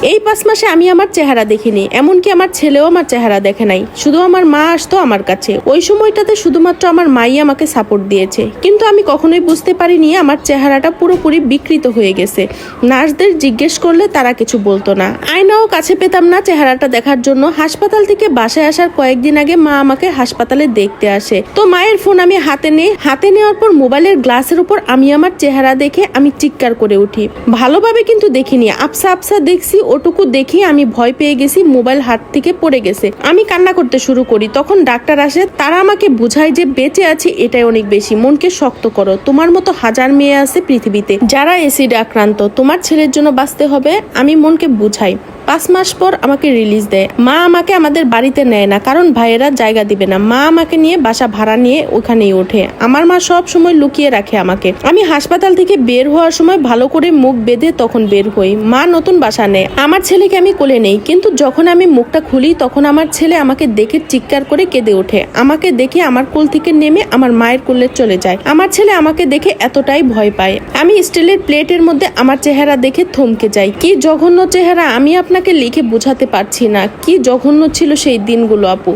এই পাঁচ মাসে আমি আমার চেহারা দেখিনি, এমনকি আমার ছেলেও আমার চেহারা দেখে নাই। শুধু আমার মা আসতো আমার কাছে। ওই সময়টাতে শুধুমাত্র আমার মাই আমাকে সাপোর্ট দিয়েছে। কিন্তু আমি কখনোই বুঝতে পারিনি আমার চেহারাটা পুরোপুরি বিকৃত হয়ে গেছে। নার্সদের জিজ্ঞেস করলে তারা কিছু বলতো না। আয়নাও কাছে পেতাম না চেহারাটা দেখার জন্য। হাসপাতাল থেকে বাসায় আসার কয়েকদিন আগে মা আমাকে হাসপাতালে দেখতে আসে। তো মায়ের ফোন আমি হাতে নেই। হাতে নেওয়ার পর মোবাইলের গ্লাসের উপর আমি আমার চেহারা দেখে আমি চিৎকার করে উঠি। ভালোভাবে কিন্তু দেখিনি। আপসা আপসা দেখছি ওটুকু দেখি আমি ভয় পেয়ে গেছি, মোবাইল হাত থেকে পড়ে গেছে। আমি কান্না করতে শুরু করি, তখন ডাক্তার আসে, তারা আমাকে বুঝায় যে বেঁচে আছি এটাই অনেক বেশি, মনকে শক্ত করো। তোমার মতো হাজার মেয়ে আছে পৃথিবীতে, যারা এসিড আক্রান্ত, তোমার ছেলের জন্য বাঁচতে হবে, আমি মনকে বুঝাই। পাঁচ মাস পর আমাকে রিলিজ দেয়। মা আমাকে আমাদের বাড়িতে নেয় না, কারণ ভাইয়েরা জায়গা দিবে না। মা আমাকে নিয়ে বাসা ভাড়া নিয়ে ওখানেই ওঠে। আমার মা সব সময় লুকিয়ে রাখে আমাকে। আমি হাসপাতাল থেকে বের হওয়ার সময় ভালো করে মুখ বেঁধে তখন বের হই। মা নতুন বাসা নেয়। আমার ছেলেকে আমি কোলে নেই, কিন্তু যখন আমি মুখটা খুলি, তখন আমার ছেলে আমাকে দেখে চিৎকার করে কেঁদে ওঠে। আমাকে দেখে আমার কোল থেকে নেমে আমার মায়ের কোলে চলে যায়। আমার ছেলে আমাকে দেখে এতটাই ভয় পায়। আমি স্টিলের প্লেটের মধ্যে আমার চেহারা দেখে থমকে যাই। কি জঘন্য চেহারা! আমি আপনাকে লিখে বোঝাতে পারছি না। কি জঘন্য ছিল সেই দিনগুলো, আপু?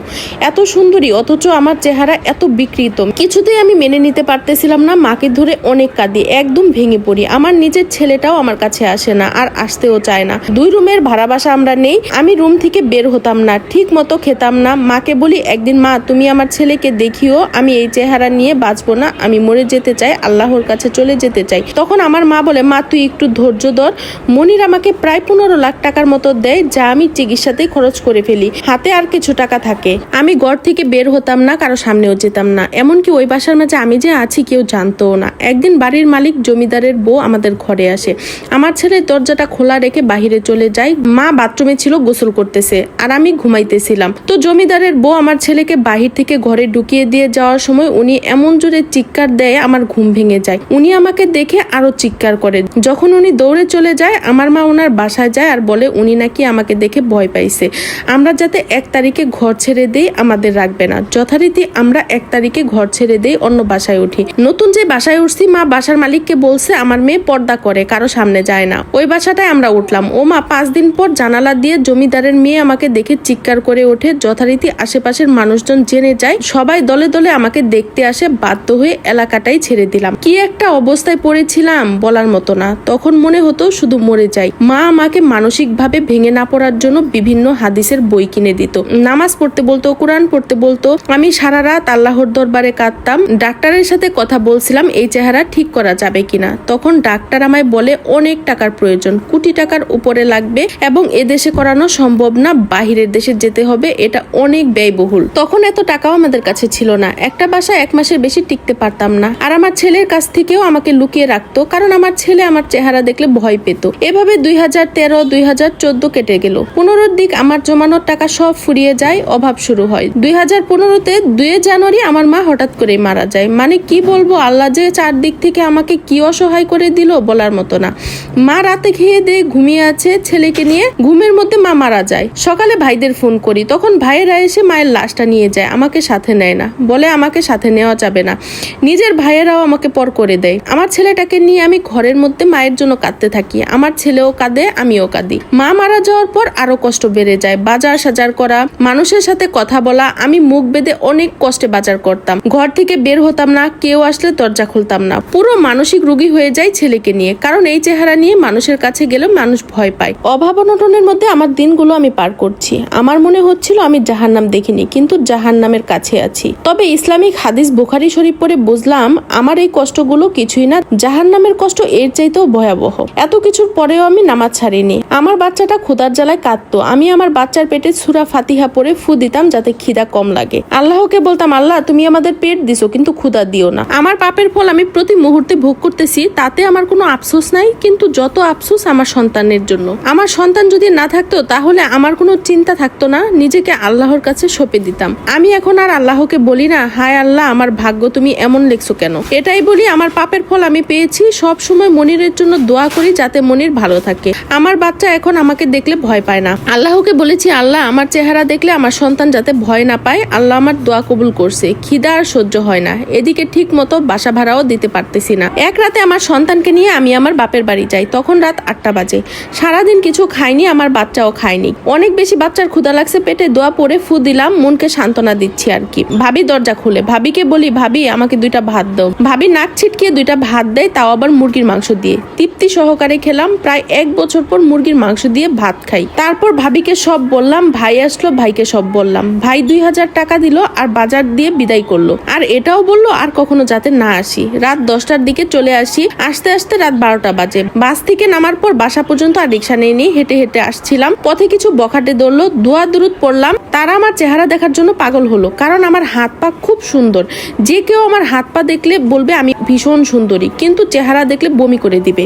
এত সুন্দরী, অথচ আমার চেহারা এত বিকৃত। কিছুতেই আমি মেনে নিতে পারতেছিলাম না, মাকে ধরে অনেক কাঁদি, একদম ভেঙে পড়ি। আমার নিজের ছেলেটাও আমার কাছে আসে না, আর আসতেও চায় না। দুই রুমের ভাড়া বাসা আমরা নেই, আমি রুম থেকে বের হতাম না ঠিক মতো খেতাম না। মাকে বলি, একদিন মা, তুমি আমার ছেলেকে দেখিও, আমি এই চেহারা নিয়ে বাঁচবো না, আমি মরে যেতে চাই, আল্লাহর কাছে চলে যেতে চাই। তখন আমার মা বলে, মা, তুই একটু ধৈর্য ধর। মনির আমাকে প্রায় পনেরো লাখ টাকার মতো দেয়, যা আমি চিকিৎসাতে খরচ করে ফেলি, হাতে আর কিছু টাকা থাকে। আমি ঘর থেকে বের হতাম না, কারও সামনেও যেতাম না। এমনকি ওই বাসার মাঝে আমি যে আছি কেউ জানতো না। একদিন বাড়ির মালিক জমিদারের বউ আমাদের ঘরে আসে। আমার ছেলে দরজাটা খোলা রেখে বাহিরে চলে যায়। মা বাথরুমে ছিল, গোসল করতেছে, আর আমি ঘুমাইতেছিলাম। তো জমিদারের বউ আমার ছেলেকে বাহির থেকে ঘরে ঢুকিয়ে দিয়ে যাওয়ার সময় উনি এমন জোরে চিৎকার দেয়, আমার ঘুম ভেঙে যায়। উনি আমাকে দেখে আরও চিৎকার করে যখন উনি দৌড়ে চলে যায়, আমার মা ওনার বাসায় যায় আর বলে, উনি নাকি আমাকে দেখে ভয় পাইছে। আমরা যাতে এক তারিখে ঘর ছেড়ে দেই, আমাদের রাখবে না। যথারীতি আমরা এক তারিখে ঘর ছেড়ে দেই, অন্য বাসায় উঠি। নতুন যে বাসায় উঠছি, মা বাসার মালিককে বলছে, আমার মেয়ে পর্দা করে, কারও সামনে যায় না। ওই বাসাটায় আমরা উঠলাম। ও মা পাঁচ দিন পর জানালা দিয়ে জমিদারের মেয়ে আমাকে দেখে চিৎকার করে ওঠে। যথারীতি আশেপাশের মানুষজন জেনে যায়, সবাই দলে দলে আমাকে দেখতে আসে, বাধ্য হয়ে এলাকাটাই ছেড়ে দিলাম। কি একটা অবস্থায় পড়েছিলাম বলার মতো না। তখন মনে হতো শুধু মরে যাই। মা আমাকে মানসিকভাবে ভেঙে না পড়ার জন্য বিভিন্ন হাদিসের বই কিনে দিত। নামাজ পড়তে বলতো, কোরআন পড়তে বলতো। আমি সারা রাত আল্লাহর দরবারে কাঁদতাম। ডাক্তারের সাথে কথা বলছিলাম, এই চেহারা ঠিক করা যাবে কিনা? তখন ডাক্তার আমায় বলে, অনেক টাকার প্রয়োজন, কোটি টাকার উপরে লাগবে এবং এদেশে করানো সম্ভব না, বাহিরের দেশে যেতে হবে, এটা অনেক ব্যয়বহুল। তখন এত টাকাও আমাদের কাছে ছিল না। একটা বাসা এক মাসের বেশি টিকতে পারতাম না। আর আমার ছেলের কাছ থেকেও আমাকে লুকিয়ে রাখতো, কারণ আমার ছেলে আমার চেহারা দেখলে ভয় পেত। এভাবে দুই হাজার তেরো, দুই হাজার কেটে গেল। পনেরোর দিক আমার জমানোর টাকা সব ফুরিয়ে যায়, অভাব শুরু হয়। দুই হাজার পনেরোতে দুই জানুয়ারি আমার মা হঠাৎ করে মারা যায়। মানে কি বলব, আল্লাহ যে চারদিক থেকে আমাকে কি অসহায় করে দিল বলার মতো না। মা রাতে খেয়ে দিয়ে ঘুমিয়ে আছে ছেলেকে নিয়ে। ঘুমের মধ্যে মা মারা যায়। সকালে ভাইদের ফোন করি। তখন ভাইয়েরা এসে মায়ের লাশটা নিয়ে যায়। আমাকে সাথে নেয় না। বলে আমাকে সাথে নেওয়া যাবে না। নিজের ভাইয়েরাও আমাকে পর করে দেয়। আমার ছেলেটাকে নিয়ে আমি ঘরের মধ্যে মায়ের জন্য কাঁদতে থাকি। আমার ছেলেও কাঁদে, আমিও কাঁদি। মা মারা যাওয়ার পর আরও কষ্ট বেড়ে যায়। বাজার সাজার করা, মানুষের সাথে কথা বলা, আমি মুখ বেঁধে অনেক কষ্টে বাজার করতাম। ঘর থেকে বের হতাম না, কেউ আসলে দরজা খুলতাম না। পুরো মানসিক রোগী হয়ে যায় ছেলেকে নিয়ে, কারণ এই চেহারা নিয়ে মানুষের কাছে গেলে মানুষ ভয় পায়। অভাব অনটনের মধ্যে আমার দিনগুলো আমি পার করছি। আমার মনে হচ্ছিল আমি জাহান্নাম দেখিনি, কিন্তু জাহান্নামের কাছে আছি। তবে ইসলামিক হাদিস বুখারি শরীফ পরে বুঝলাম, আমার এই কষ্টগুলো কিছুই না। জাহান্নামের কষ্ট এর চাইতেও ভয়াবহ। এত কিছুর পরেও আমি নামাজ ছাড়িনি। আমার বাচ্চাটা ক্ষুদার জ্বালায় কাঁদতো। আমি আমার বাচ্চার পেটে সুরা ফাতিহা পরে ফু দিতাম যাতে খিদা কম লাগে। আল্লাহকে বলতাম, আল্লাহ, তুমি আমাদের পেট দিছো, কিন্তু ক্ষুদা দিও না। আমার পাপের ফল আমি প্রতি মুহূর্তে ভোগ করতেছি, তাতে আমার কোনো আফসোস নাই, কিন্তু যত আফসোস আমার সন্তানের জন্য। আমার সন্তান যদি না থাকতো, তাহলে আমার কোনো চিন্তা থাকতো না, নিজেকে আল্লাহর কাছে সঁপে দিতাম। আমি এখন আর আল্লাহকে বলি না, হায় আল্লাহ, আমার ভাগ্য তুমি এমন লেখছো কেন? এটাই বলি, আমার পাপের ফল আমি পেয়েছি সব সময় মনিরের জন্য দোয়া করি যাতে মনির ভালো থাকে। আমার বাচ্চা এখন আমাকে দেখলে ভয় পায় না। আল্লাহকে বলেছি, আল্লাহ, আমার চেহারা দেখলে আমার সন্তান যাতে ভয় না পায়। আল্লাহ আমার দোয়া কবুল করছে। খিদা আর সহ্য হয় না। এদিকে ঠিক মতো বাসা ভাড়াও দিতে পারতেছি না। এক রাতে আমার সন্তানকে নিয়ে আমি আমার বাপের বাড়ি যাই। তখন রাত আটটা বাজে। সারাদিন কিছু খাইনি, আমার বাচ্চাও খায়নি। অনেক বেশি বাচ্চার ক্ষুধা লাগছে, পেটে দোয়া পরে ফু দিলাম, মনকে সান্ত্বনা দিচ্ছি আর কি। ভাবি দরজা খুলে। ভাবিকে বলি, ভাবি, আমাকে দুইটা ভাত দাও। ভাবি নাক ছিটকিয়ে দুইটা ভাত দেয়, তাও আবার মুরগির মাংস দিয়ে। তৃপ্তি সহকারে খেলাম। প্রায় এক বছর পর মুরগির মাংস দিয়ে ভাত খাই। তারপর ভাবিকে সব বললাম, ভাই আসলো, ভাইকে সব বললাম। ভাই দুই হাজার টাকা দিল আর বাজার দিয়ে বিদায় করল। আর এটাও বলল, আর কখনো যাতে না আসি। রাত দশটার দিকে চলে আসি, আসতে আসতে রাত বারোটা বাজে। বাস থেকে নামার পর বাসা পর্যন্ত আর রিক্সা নিয়ে নিয়ে হেঁটে হেঁটে আসছিলাম। পথে কিছু বখাটে ধরলো দোয়া দূরত পড়লাম। তারা আমার চেহারা দেখার জন্য পাগল হলো, কারণ আমার হাত পা খুব সুন্দর। যে কেউ আমার হাত পা দেখলে বলবে আমি ভীষণ সুন্দরী, কিন্তু চেহারা দেখলে বমি করে দিবে।